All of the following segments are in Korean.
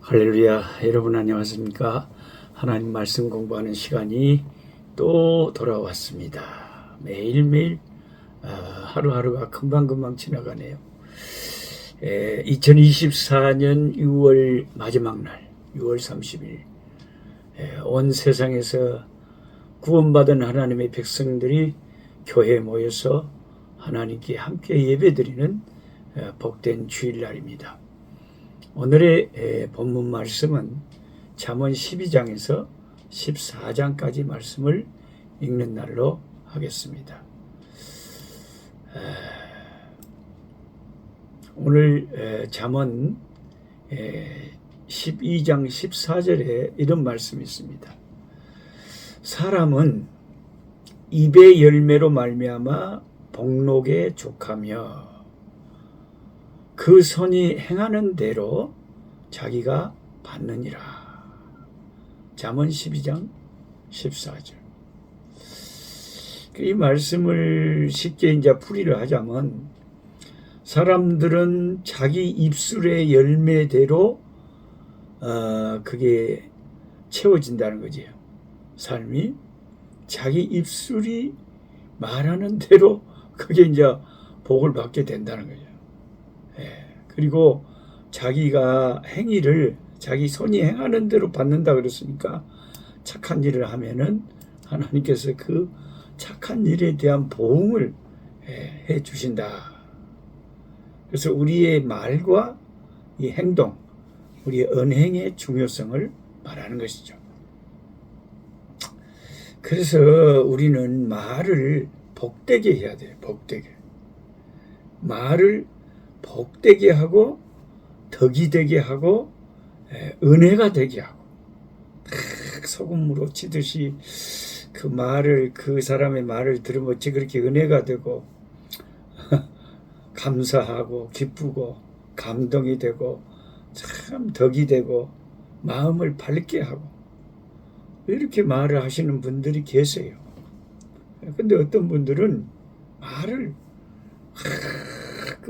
할렐루야. 여러분 안녕하십니까? 하나님 말씀 공부하는 시간이 또 돌아왔습니다. 매일매일 아, 하루하루가 금방금방 지나가네요. 에, 2024년 6월 마지막 날 6월 30일. 에, 온 세상에서 구원받은 하나님의 백성들이 교회에 모여서 하나님께 함께 예배드리는 에, 복된 주일날입니다. 오늘의 에, 본문 말씀은 잠언 12장에서 14장까지 말씀을 읽는 날로 하겠습니다. 에, 오늘 에, 잠언 에, 12장 14절에 이런 말씀이 있습니다. 사람은 입의 열매로 말미암아 복록에 족하며 그 선이 행하는 대로 자기가 받느니라. 잠언 12장 14절. 이 말씀을 쉽게 이제 풀이를 하자면 사람들은 자기 입술의 열매대로 어, 그게 채워진다는 거지요. 삶이 자기 입술이 말하는 대로 그게 이제 복을 받게 된다는 거죠. 예, 그리고 자기가 행위를 자기 손이 행하는 대로 받는다 그랬으니까 착한 일을 하면은 하나님께서 그 착한 일에 대한 보응을 예, 해 주신다. 그래서 우리의 말과 이 행동, 우리의 언행의 중요성을 말하는 것이죠. 그래서 우리는 말을 복되게 해야 돼요. 복되게. 말을 복 되게 하고 덕이 되게 하고 에, 은혜가 되게 하고 탁 소금으로 치듯이 그 말을 그 사람의 말을 들으면 어찌 그렇게 은혜가 되고 감사하고 기쁘고 감동이 되고 참 덕이 되고 마음을 밝게 하고 이렇게 말을 하시는 분들이 계세요. 근데 어떤 분들은 말을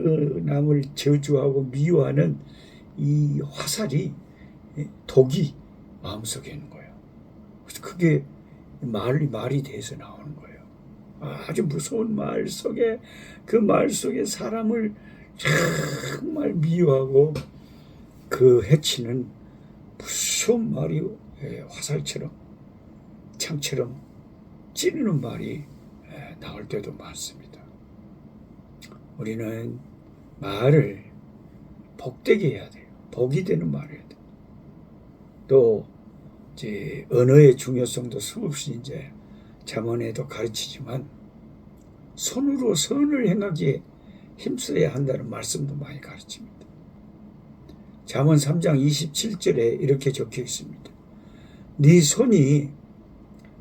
그 남을 저주하고 미워하는 이 화살이 독이 마음속에 있는 거예요. 그래서 그게 말이 말이 돼서 나오는 거예요. 아주 무서운 말 속에 그 말 속에 사람을 정말 미워하고 그 해치는 무서운 말이 화살처럼 창처럼 찌르는 말이 나올 때도 많습니다. 우리는 말을 복되게 해야 돼요. 복이 되는 말을 해야 돼요. 또 이제 언어의 중요성도 수없이 이제 잠언에도 가르치지만 손으로 선을 행하기에 힘써야 한다는 말씀도 많이 가르칩니다. 잠언 3장 27절에 이렇게 적혀 있습니다. 네 손이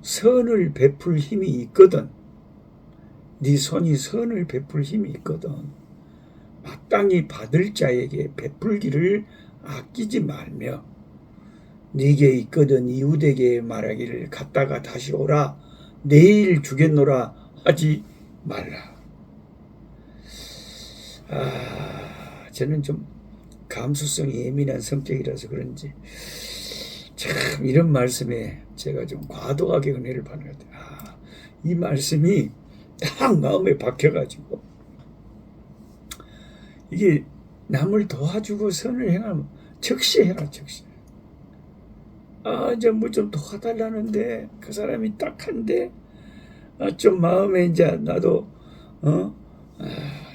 선을 베풀 힘이 있거든. 네 손이 선을 베풀 힘이 있거든. 마땅히 받을 자에게 베풀기를 아끼지 말며 네게 있거든 이웃에게 말하기를 갔다가 다시 오라 내일 주겠노라 하지 말라. 아, 저는 좀 감수성이 예민한 성격이라서 그런지 참 이런 말씀에 제가 좀 과도하게 은혜를 받는 것 같아요. 아, 이 말씀이 딱 마음에 박혀가지고 이게 남을 도와주고 선을 행하면 즉시 해라 즉시. 아 이제 뭐 좀 도와달라는데 그 사람이 딱한데 아, 좀 마음에 이제 나도 어 아,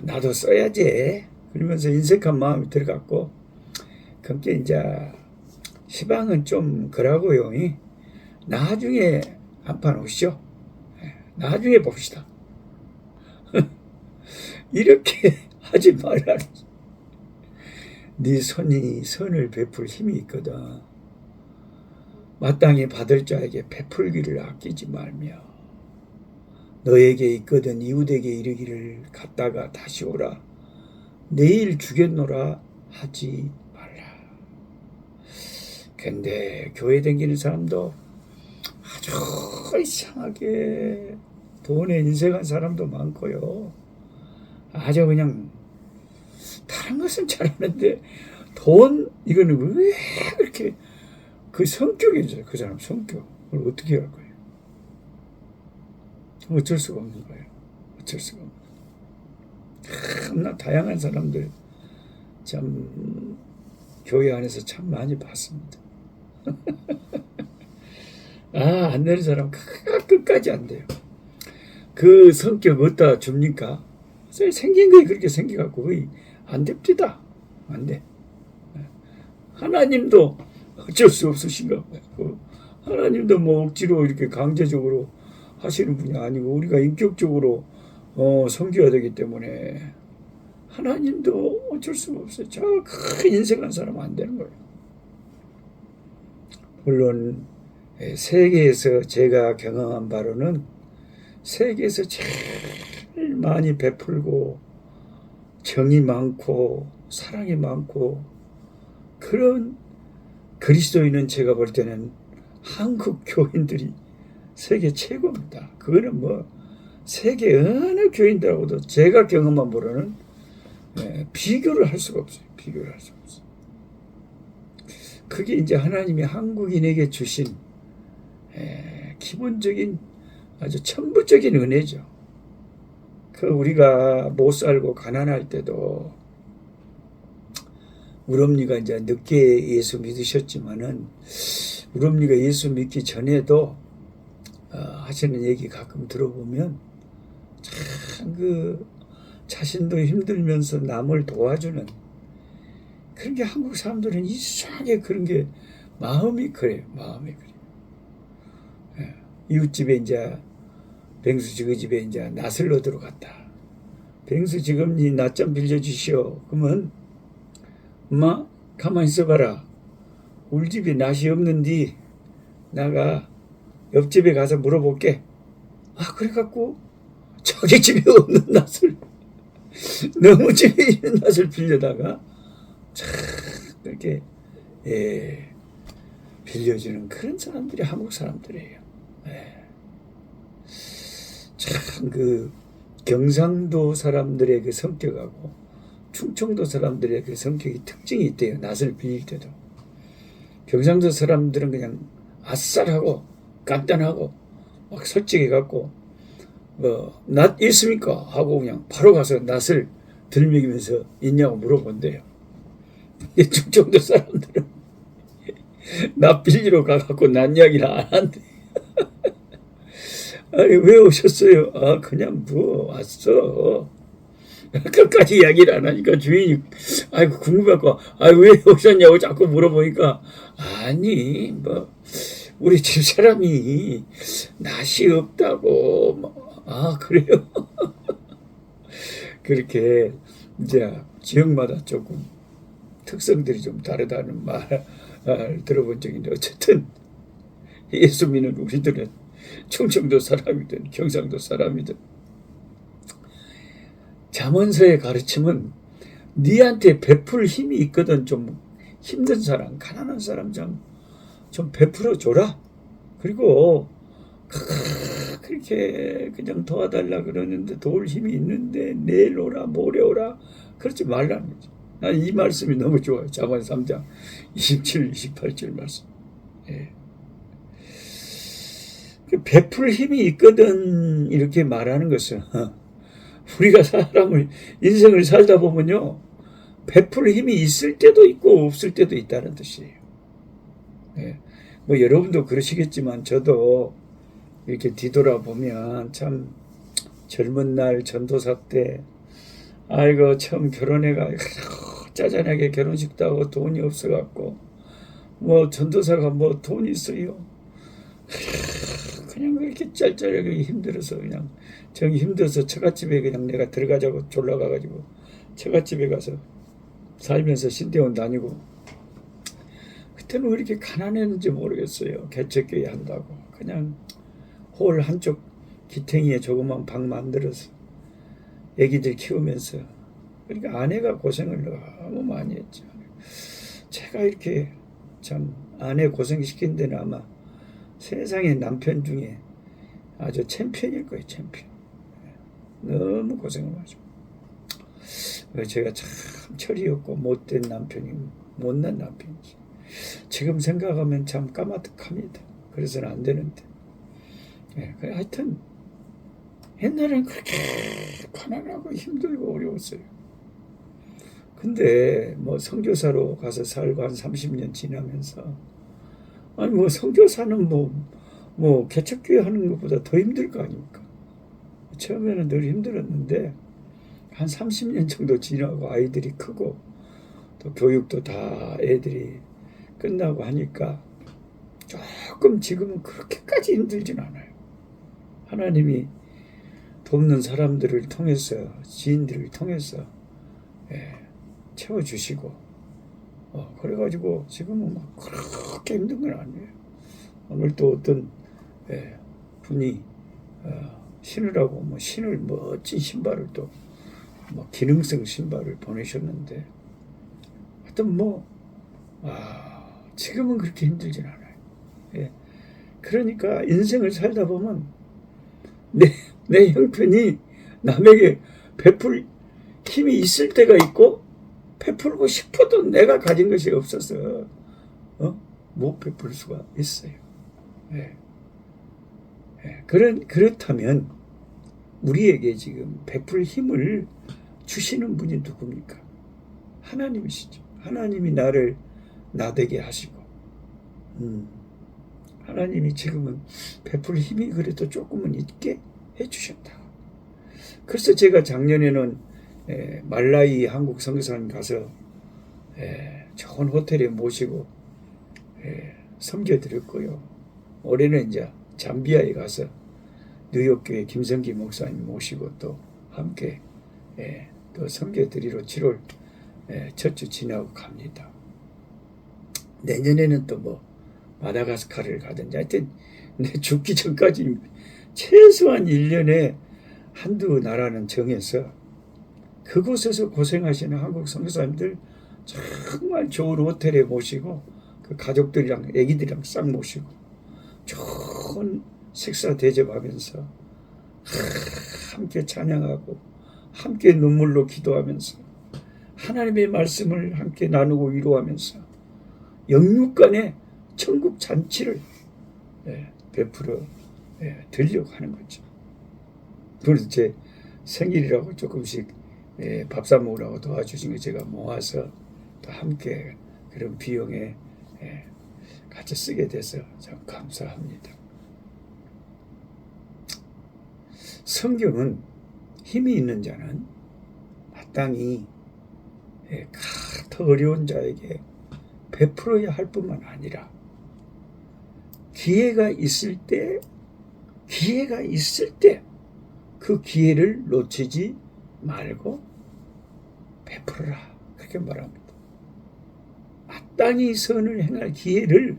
나도 써야지 그러면서 인색한 마음이 들어갔고 그게 이제 시방은 좀 그러고요. 나중에 한판 오시죠. 나중에 봅시다. 이렇게 하지 말라. 네 손이 선을 베풀 힘이 있거든. 마땅히 받을 자에게 베풀기를 아끼지 말며 너에게 있거든 이웃에게 이르기를 갔다가 다시 오라. 내일 주겠노라 하지 말라. 근데 교회 댕기는 사람도 아주 이상하게 돈에 인색한 사람도 많고요. 아주 그냥 다른 것은 잘하는데 돈 이거는 왜 그렇게 그 성격이죠. 그 사람 성격을 어떻게 할 거예요? 어쩔 수가 없는 거예요. 어쩔 수가 없는. 참나 다양한 사람들 참 교회 안에서 참 많이 봤습니다. 아, 안 되는 사람 끝- 끝까지 안 돼요. 그 성격 어디다 줍니까? 생긴 거에 그렇게 생겨갖고 거의 안 됩니다. 안 돼. 하나님도 어쩔 수 없으신가 봐요. 그 하나님도 뭐 억지로 이렇게 강제적으로 하시는 분이 아니고 우리가 인격적으로 어, 섬겨야 되기 때문에 하나님도 어쩔 수가 없어요. 저큰 인생한 사람은 안 되는 거예요. 물론 예, 세계에서 제가 경험한 바로는 세계에서 제일 많이 베풀고 정이 많고 사랑이 많고 그런 그리스도인은 제가 볼 때는 한국 교인들이 세계 최고입니다. 그거는 뭐 세계 어느 교인들하고도 제가 경험한 바로는 예, 비교를 할 수가 없어요. 비교를 할 수가 없어요. 그게 이제 하나님이 한국인에게 주신 에, 기본적인 아주 천부적인 은혜죠. 그 우리가 못 살고 가난할 때도 우리 가 이제 늦게 예수 믿으셨지만은 우리 가 예수 믿기 전에도 어, 하시는 얘기 가끔 들어보면 참 그 자신도 힘들면서 남을 도와주는 그런 게 한국 사람들은 이상하게 그런 게 마음이 그래요. 마음이 그래요. 예. 이웃집에 이제 뱅수 지그 집에 이제 낫을 얻으러 갔다. 뱅수 지금니 낫좀 빌려주시오. 그러면 엄마 가만히 있어봐라. 우리 집에 낫이 없는디 나가 옆집에 가서 물어볼게. 아 그래갖고 자기 집에 없는 낫을 너무 집에 있는 낫을 빌려다가 참 그렇게 예, 빌려주는 그런 사람들이 한국 사람들이에요. 예. 참그 경상도 사람들의 그 성격하고 충청도 사람들의 그 성격이 특징이 있대요. 낯을 빌릴 때도. 경상도 사람들은 그냥 아싸하고 간단하고 막 솔직해 갖고 뭐, 낫 있습니까? 하고 그냥 바로 가서 낫을 들먹이면서 있냐고 물어본대요. 이 충청도 사람들은 나 빌리러 가갖고 난 이야기를 안 한대. 아니, 왜 오셨어요? 아, 그냥 뭐, 왔어. 끝까지 이야기를 안 하니까 주인이, 아이고, 궁금해갖고, 아, 왜 오셨냐고 자꾸 물어보니까, 아니, 뭐, 우리 집 사람이 낯이 없다고, 뭐, 아, 그래요? 그렇게, 이제, 지역마다 조금 특성들이 좀 다르다는 말, 을 들어본 적인데, 어쨌든, 예수 믿는 우리들은 충청도 사람이든 경상도 사람이든. 잠언서의 가르침은 니한테 베풀 힘이 있거든 좀 힘든 사람 가난한 사람 좀, 좀 베풀어 줘라. 그리고 그렇게 그냥 도와달라 그러는데 도울 힘이 있는데 내일 오라 모레 오라 그러지 말라는 거지 난이 말씀이 너무 좋아요. 잠언 3장 27, 28절 말씀. 예. 그 베풀 힘이 있거든 이렇게 말하는 것은 우리가 사람을 인생을 살다 보면요 베풀 힘이 있을 때도 있고 없을 때도 있다는 뜻이에요. 예. 뭐 여러분도 그러시겠지만 저도 이렇게 뒤돌아보면 참 젊은 날 전도사 때 아이고 처음 결혼해가 짜잔하게 결혼식도 하고 돈이 없어갖고 뭐 전도사가 뭐 돈 있어요. 그냥 그렇게 짤짤하게 힘들어서 그냥 정이 힘들어서 처갓집에 그냥 내가 들어가자고 졸라가가지고 처갓집에 가서 살면서 신대원 다니고 그때는 왜 이렇게 가난했는지 모르겠어요. 개척교회 한다고 그냥 홀 한쪽 기탱이에 조그만 방 만들어서 애기들 키우면서 그러니까 아내가 고생을 너무 많이 했죠. 제가 이렇게 참 아내 고생시킨 데는 아마 세상의 남편 중에 아주 챔피언일 거예요, 챔피언. 너무 고생을 하죠. 제가 참 철이 없고 못된 남편이 못난 남편이지. 지금 생각하면 참 까마득합니다. 그래서는 안 되는데. 예, 그래, 하여튼 옛날엔 그렇게 가난하고 힘들고 어려웠어요. 근데 뭐 선교사로 가서 살고 한 30년 지나면서 아니 뭐 선교사는 뭐 뭐 개척교회 하는 것보다 더 힘들 거 아닙니까? 처음에는 늘 힘들었는데 한 30년 정도 지나고 아이들이 크고 또 교육도 다 애들이 끝나고 하니까 조금 지금은 그렇게까지 힘들진 않아요. 하나님이 돕는 사람들을 통해서 지인들을 통해서 예, 채워주시고 어, 그래가지고 지금은 막 그렇게 힘든 건 아니에요. 오늘 또 어떤 예, 분이 어, 신으라고 뭐 신을 멋진 신발을 또 뭐 기능성 신발을 보내셨는데 하여튼 뭐 아, 지금은 그렇게 힘들진 않아요. 예. 그러니까 인생을 살다 보면 내, 내 형편이 남에게 베풀 힘이 있을 때가 있고 베풀고 싶어도 내가 가진 것이 없어서 어? 못 베풀 수가 있어요. 예. 예. 그런 그렇다면 우리에게 지금 베풀 힘을 주시는 분이 누굽니까? 하나님이시죠. 하나님이 나를 나되게 하시고, 음, 하나님이 지금은 베풀 힘이 그래도 조금은 있게 해주셨다. 그래서 제가 작년에는 에, 말라이 한국 선교사님 가서 에, 좋은 호텔에 모시고 에, 섬겨드렸고요. 올해는 이제 잠비아에 가서 뉴욕교회 김성기 목사님 모시고 또 함께 예, 또 섬겨드리러 7월 예, 첫주 지나고 갑니다. 내년에는 또 뭐 마다가스카르를 가든지 하여튼 내 죽기 전까지 최소한 1년에 한두 나라는 정해서 그곳에서 고생하시는 한국 선교사님들 정말 좋은 호텔에 모시고 그 가족들이랑 애기들이랑 싹 모시고 좋은 식사 대접하면서 함께 찬양하고 함께 눈물로 기도하면서 하나님의 말씀을 함께 나누고 위로하면서 영육간의 천국 잔치를 예, 베풀어 예, 드리려고 하는 거죠. 그래서 제 생일이라고 조금씩 예, 밥사 먹으라고 도와주신 거 제가 모아서 또 함께 그런 비용에 같이 쓰게 돼서 참 감사합니다. 성경은 힘이 있는 자는 마땅히 예, 더 어려운 자에게 베풀어야 할 뿐만 아니라 기회가 있을 때 기회가 있을 때 그 기회를 놓치지 말고 베풀어라 그렇게 말합니다. 마땅히 선을 행할 기회를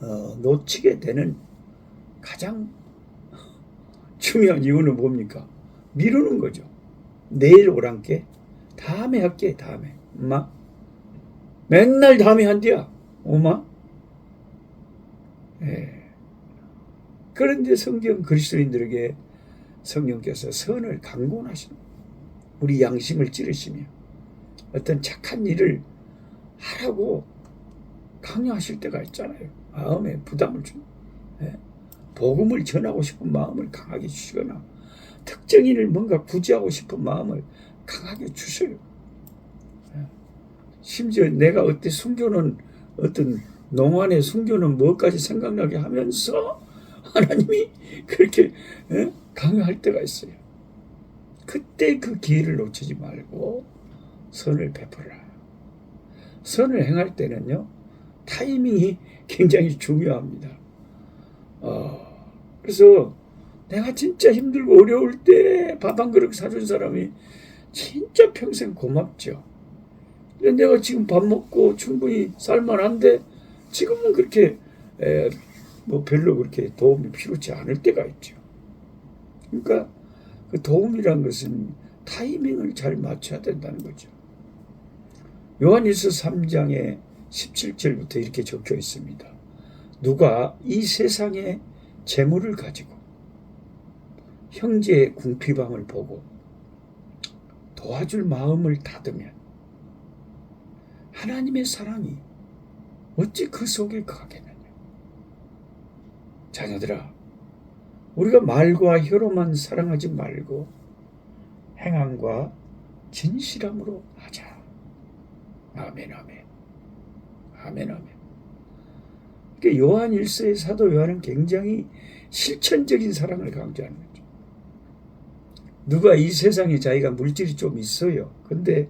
어, 놓치게 되는 가장 중요한 이유는 뭡니까? 미루는 거죠. 내일 오란께 다음에 할게 다음에 엄마 맨날 다음에 한디야 엄마 예. 그런데 성경 그리스도인들에게 성령께서 선을 강권하십니다. 우리 양심을 찌르시며 어떤 착한 일을 하라고 강요하실 때가 있잖아요. 마음에 부담을 주 예. 복음을 전하고 싶은 마음을 강하게 주시거나 특정인을 뭔가 구제하고 싶은 마음을 강하게 주셔요. 예. 심지어 내가 어때 숨겨놓은 어떤 농안에 숨겨놓은 무엇까지 생각나게 하면서 하나님이 그렇게 예? 강요할 때가 있어요. 그때 그 기회를 놓치지 말고 선을 베풀라. 선을 행할 때는요, 타이밍이 굉장히 중요합니다. 어, 그래서 내가 진짜 힘들고 어려울 때 밥 한 그릇 사준 사람이 진짜 평생 고맙죠. 내가 지금 밥 먹고 충분히 살만한데 지금은 그렇게 에, 뭐 별로 그렇게 도움이 필요치 않을 때가 있죠. 그러니까 그 도움이란 것은 타이밍을 잘 맞춰야 된다는 거죠. 요한일서 3장에 17절부터 이렇게 적혀 있습니다. 누가 이 세상의 재물을 가지고 형제의 궁핍함을 보고 도와줄 마음을 닫으면 하나님의 사랑이 어찌 그 속에 가겠느냐? 자녀들아, 우리가 말과 혀로만 사랑하지 말고 행함과 진실함으로 하자. 아멘, 아멘. 아멘, 아멘. 그러니까 요한 일서의 사도 요한은 굉장히 실천적인 사랑을 강조하는 거죠. 누가 이 세상에 자기가 물질이 좀 있어요. 근데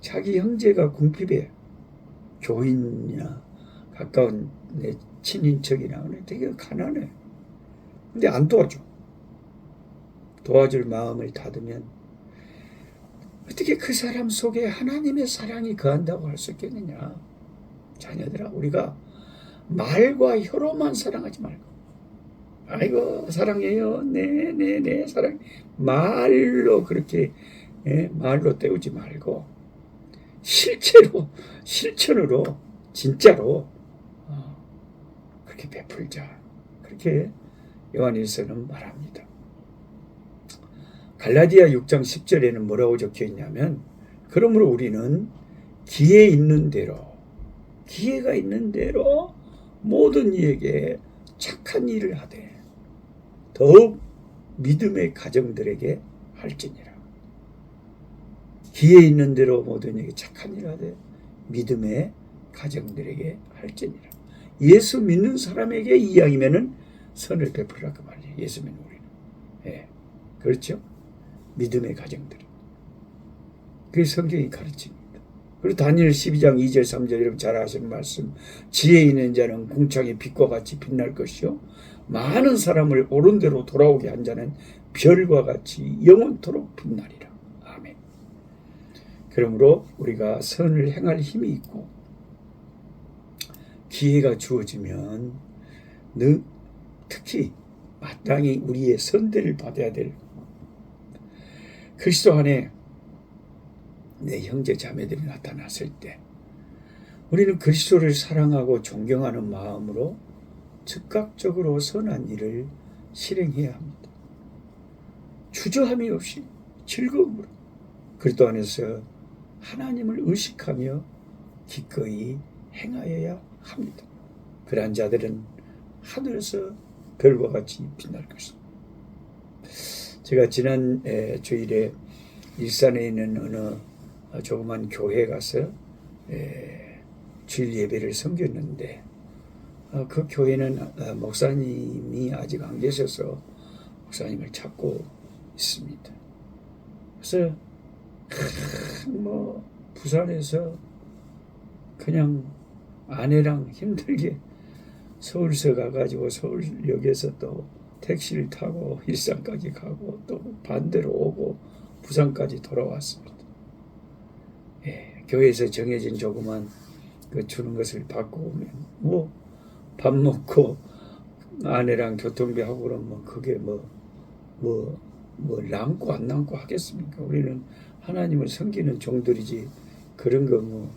자기 형제가 궁핍해. 교인이나 가까운 내 친인척이나 되게 가난해. 근데 안 도와줘. 도와줄 마음을 닫으면 어떻게 그 사람 속에 하나님의 사랑이 거한다고 할 수 있겠느냐. 자녀들아, 우리가 말과 혀로만 사랑하지 말고. 아이고, 사랑해요. 네, 네, 네, 사랑. 말로 그렇게, 예, 말로 때우지 말고, 실체로, 실천으로, 진짜로, 어, 그렇게 베풀자. 그렇게 요한일서는 말합니다. 갈라디아 6장 10절에는 뭐라고 적혀 있냐면, 그러므로 우리는 기회 있는 대로, 기회가 있는 대로 모든 이에게 착한 일을 하되, 더욱 믿음의 가정들에게 할지니라. 기회 있는 대로 모든 이에게 착한 일을 하되, 믿음의 가정들에게 할지니라. 예수 믿는 사람에게 이왕이면은 선을 베풀라 그 말이에요. 예수 믿는 우리는. 예. 그렇죠? 믿음의 가정들. 그게 성경이 가르칩니다. 그리고 다니엘 12장 2절 3절 여러분 잘 아시는 말씀. 지혜 있는 자는 궁창의 빛과 같이 빛날 것이요. 많은 사람을 옳은 대로 돌아오게 한 자는 별과 같이 영원토록 빛나리라. 아멘. 그러므로 우리가 선을 행할 힘이 있고 기회가 주어지면 능, 특히 마땅히 우리의 선대를 받아야 될 그리스도 안에 내 형제 자매들이 나타났을 때 우리는 그리스도를 사랑하고 존경하는 마음으로 즉각적으로 선한 일을 실행해야 합니다. 주저함이 없이 즐거움으로 그리스도 안에서 하나님을 의식하며 기꺼이 행하여야 합니다. 그러한 자들은 하늘에서 별과 같이 빛날 것입니다. 제가 지난 에, 주일에 일산에 있는 어느 조그만 교회 가서 에, 주일 예배를 섬겼는데 어, 그 교회는 어, 목사님이 아직 안 계셔서 목사님을 찾고 있습니다. 그래서 뭐 부산에서 그냥 아내랑 힘들게 서울서 가가지고 서울역에서 또 택시를 타고 일산까지 가고 또 반대로 오고 부산까지 돌아왔습니다. 예, 교회에서 정해진 조그만 그 주는 것을 받고 오면 뭐 밥 먹고 아내랑 교통비 하고 그러면 뭐 그게 뭐 뭐 뭐 남고 안 남고 하겠습니까? 우리는 하나님을 섬기는 종들이지 그런 거뭐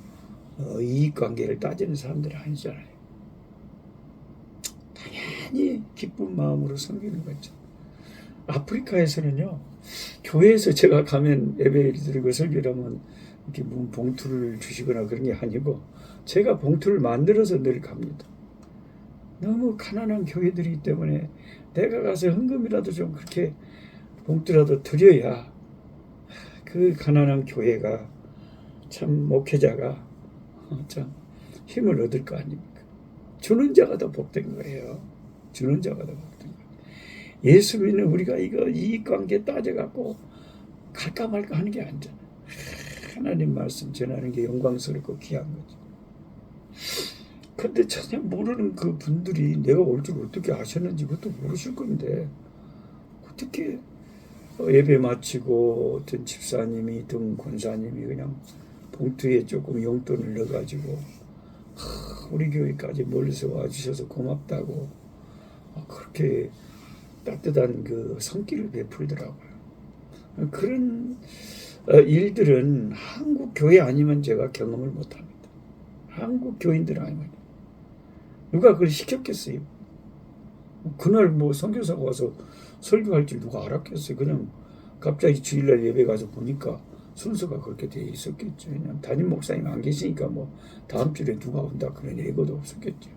어, 이익 관계를 따지는 사람들이 아니잖아요. 당연히 기쁜 마음으로 섬기는 거죠. 아프리카에서는요, 교회에서 제가 가면 예배를 드리고 설교를 하면 이렇게 뭐 봉투를 주시거나 그런 게 아니고, 제가 봉투를 만들어서 늘 갑니다. 너무 가난한 교회들이기 때문에 내가 가서 헌금이라도 좀 그렇게 봉투라도 드려야 그 가난한 교회가 참 목회자가 어, 참 힘을 얻을 거 아닙니까? 주는 자가 더 복된 거예요. 주는 자가 거예요. 예수 믿는 우리가 이거 이익 관계 따져갖고 갈까 말까 하는 게 아니잖아. 하나님 말씀 전하는 게 영광스럽고 귀한 거지. 근데 전혀 모르는 그 분들이 내가 올 줄 어떻게 아셨는지 그것도 모르실 건데 어떻게 예배 마치고 어떤 집사님이든 권사님이 그냥 봉투에 조금 용돈을 넣어가지고 하, 우리 교회까지 멀리서 와주셔서 고맙다고 아, 그렇게 따뜻한 그 성기를 베풀더라고요. 그런 어, 일들은 한국 교회 아니면 제가 경험을 못합니다. 한국 교인들 아니면 누가 그걸 시켰겠어요? 그날 뭐 선교사가 와서 설교할 줄 누가 알았겠어요? 그냥 갑자기 주일날 예배 가서 보니까 순서가 그렇게 돼 있었겠죠. 그냥 담임 목사님 안 계시니까 뭐 다음 주에 누가 온다 그런 예고도 없었겠죠.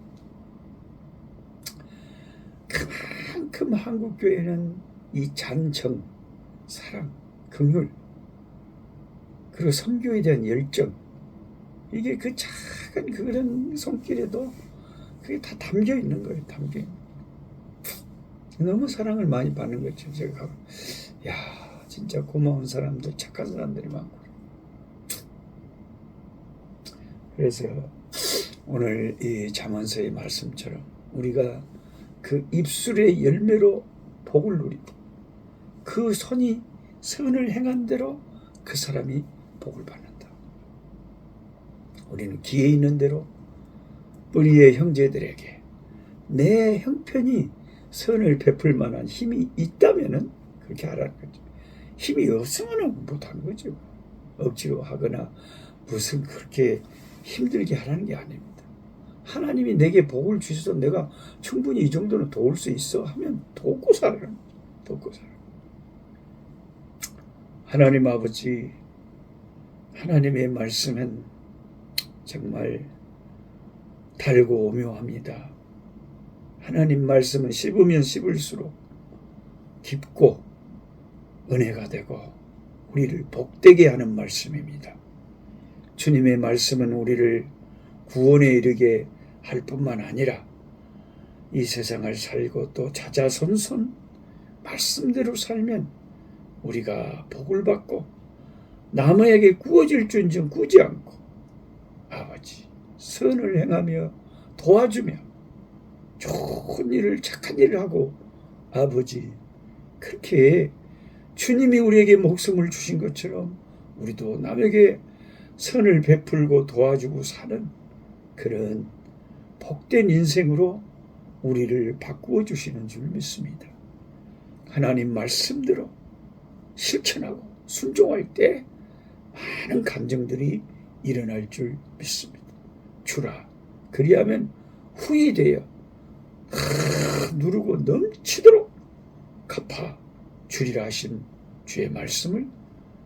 그만큼 한국 교회는 이 잔정, 사랑, 긍휼 그리고 선교에 대한 열정 이게 그 작은 그런 손길에도 그게 다 담겨 있는 거예요. 담겨. 있는. 너무 사랑을 많이 받는 거죠. 제가 야 진짜 고마운 사람들, 착한 사람들이 많고. 그래서 오늘 이 잠언서의 말씀처럼 우리가 그 입술의 열매로 복을 누리고 그 손이 선을 행한 대로 그 사람이 복을 받는다. 우리는 기회 있는 대로 우리의 형제들에게 내 형편이 선을 베풀 만한 힘이 있다면은 그렇게 하라는 거죠. 힘이 없으면 못하는 거죠. 억지로 하거나 무슨 그렇게 힘들게 하라는 게 아닙니다. 하나님이 내게 복을 주셔서 내가 충분히 이 정도는 도울 수 있어 하면 돕고 살아라. 돕고 살아. 하나님 아버지, 하나님의 말씀은 정말 달고 오묘합니다. 하나님 말씀은 씹으면 씹을수록 깊고 은혜가 되고 우리를 복되게 하는 말씀입니다. 주님의 말씀은 우리를 구원에 이르게 할 뿐만 아니라 이 세상을 살고 또 자자손손 말씀대로 살면 우리가 복을 받고 남에게 구워질 줄좀 구지 않고 아버지 선을 행하며 도와주며 좋은 일을 착한 일을 하고 아버지 그렇게 주님이 우리에게 목숨을 주신 것처럼 우리도 남에게 선을 베풀고 도와주고 사는 그런 복된 인생으로 우리를 바꾸어 주시는 줄 믿습니다. 하나님 말씀대로 실천하고 순종할 때 많은 감정들이 일어날 줄 믿습니다. 주라. 그리하면 후이 되어 누르고 넘치도록 갚아 주리라 하신 주의 말씀을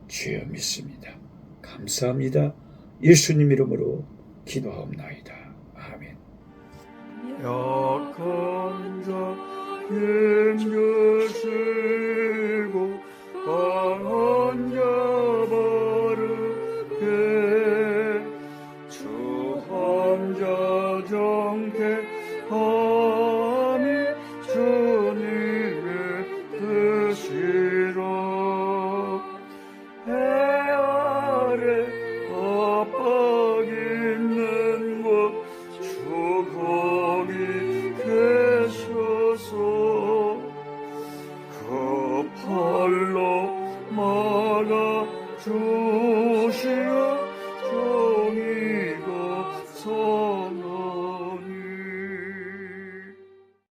주여 믿습니다. 감사합니다. 예수님 이름으로 기도하옵나이다. 약한 자 힘주